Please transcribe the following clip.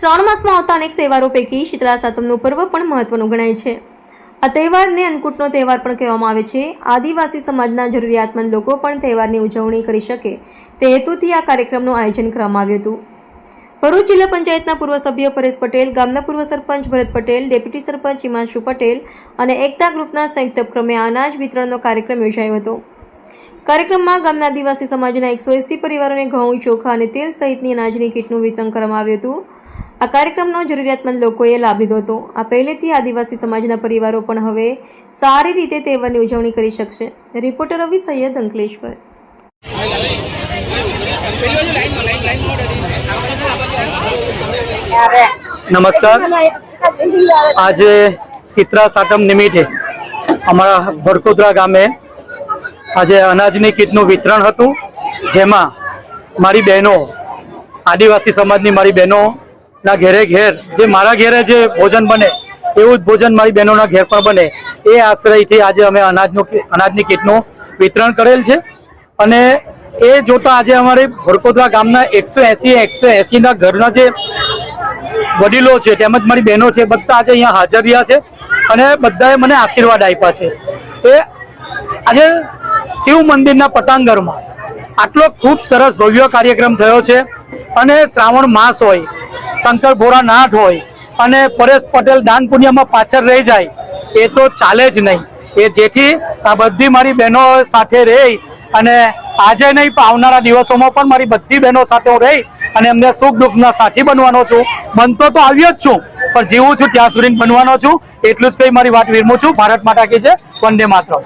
શ્રાવણ માસમાં આવતા અનેક તહેવારો પૈકી શીતળા, સાતમનું પર્વ પણ મહત્વનું ગણાય છે. આ તહેવારને અન્નકૂટનો તહેવાર પણ કહેવામાં આવે છે. આદિવાસી સમાજના જરૂરિયાતમંદ લોકો પણ તહેવારની ઉજવણી કરી શકે તે હેતુથી આ કાર્યક્રમનું આયોજન કરવામાં આવ્યું હતું. ભરૂચ જિલ્લા પંચાયતના પૂર્વ સભ્ય પરેશ પટેલ, ગામના પૂર્વ સરપંચ ભરત પટેલ, ડેપ્યુટી સરપંચ હિમાંશુ પટેલ અને એકતા ગ્રુપના સંયુક્ત ઉપક્રમે અનાજ વિતરણનો કાર્યક્રમ યોજાયો હતો. કાર્યક્રમમાં ગામના આદિવાસી સમાજના એકસો એંસી પરિવારોને ઘઉં, ચોખા અને તેલ સહિતની અનાજની કીટનું વિતરણ કરવામાં આવ્યું હતું. આ કાર્યક્રમનો જરૂરિયાતમંદ લોકોએ લાભ લીધો હતો. આ પહેલેથી આદિવાસી સમાજના પરિવારો પણ હવે સારી રીતે તહેવારની ઉજવણી કરી શકશે. રિપોર્ટર રવિ સૈયદ અંકલેશ્વર. નમસ્કાર. આજે સિત્રા સાતમ નિમિત્તે અમારા ભરકોદરા ગામે આજે અનાજની કીટનું વિતરણ હતું, જેમાં મારી બહેનો, આદિવાસી સમાજની મારી બહેનોના ઘેરે ઘેર જે મારા ઘેરે જે ભોજન બને, એવું જ ભોજન મારી બહેનોના ઘેર પણ બને. એ આશ્રયથી આજે અમે અનાજનું અનાજની કીટનું વિતરણ કરેલ છે. અને એ જોતા આજે અમારી ભરકોદરા ગામના એકસો એસી, એકસો એસીના ઘરના જે વડીલો છે, તેમજ મારી બહેનો છે, બધા આજે અહીંયા હાજર રહ્યા છે અને બધાએ મને આશીર્વાદ આપ્યા છે. એ આજે શિવ મંદિરના પટાંગરમાં આટલો ખૂબ સરસ ભવ્ય કાર્યક્રમ થયો છે અને શ્રાવણ માસ હોય શંકર ભોળાનાથ હોય અને પરેશ પટેલ દાન પુણ્યમાં પાછળ રહી જાય, એ તો ચાલે જ નહીં. એ જેથી આ બધી મારી બહેનો સાથે રહી અને આજે નહીં, પણ આવનારા દિવસોમાં પણ મારી બધી બહેનો સાથે હું રહી અને એમને સુખ દુઃખના સાથી બનવાનો છું. બનતો તો આવ્યો જ છું, પણ જીવું છું, ત્યાં સુધી બનવાનો છું. એટલું જ કઈ મારી વાત વિરમું છું. ભારત માતા કી છે વંદે માતરમ.